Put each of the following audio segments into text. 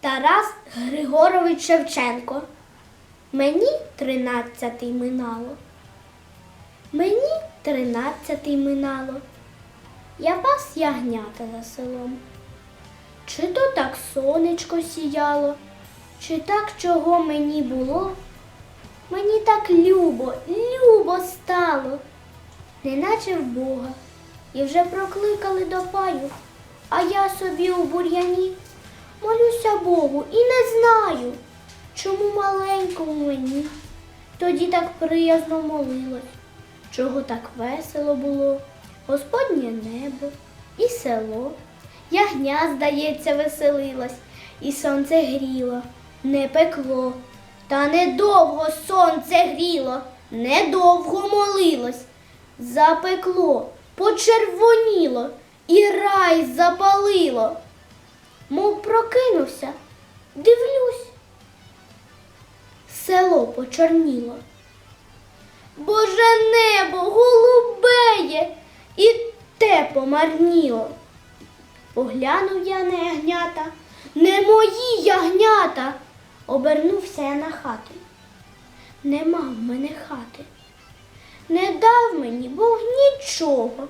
Тарас Григорович Шевченко. Мені тринадцятий минало. Мені тринадцятий минало. Я пас ягнята за селом. Чи то так сонечко сіяло, чи так чого мені було? Мені так любо, любо стало, неначе в Бога, і вже прокликали до паю, а я собі у бур'яні молюся Богу і не знаю, чому маленькому мені тоді так приязно молилось, чого так весело було, Господнє небо і село. Ягня, здається, веселилась, і сонце гріло, не пекло. Та недовго сонце гріло, недовго молилось. Запекло, почервоніло і рай запалило. Мов прокинувся, дивлюсь. Село почорніло. Боже небо голубеє, і те помарніло. Поглянув я на ягнята, не мої ягнята. Обернувся я на хату. Нема в мене хати. Не дав мені Бог нічого.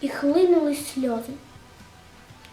І хлинули сльози,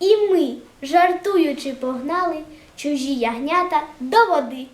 і ми, жартуючи, погнали чужі ягнята до води.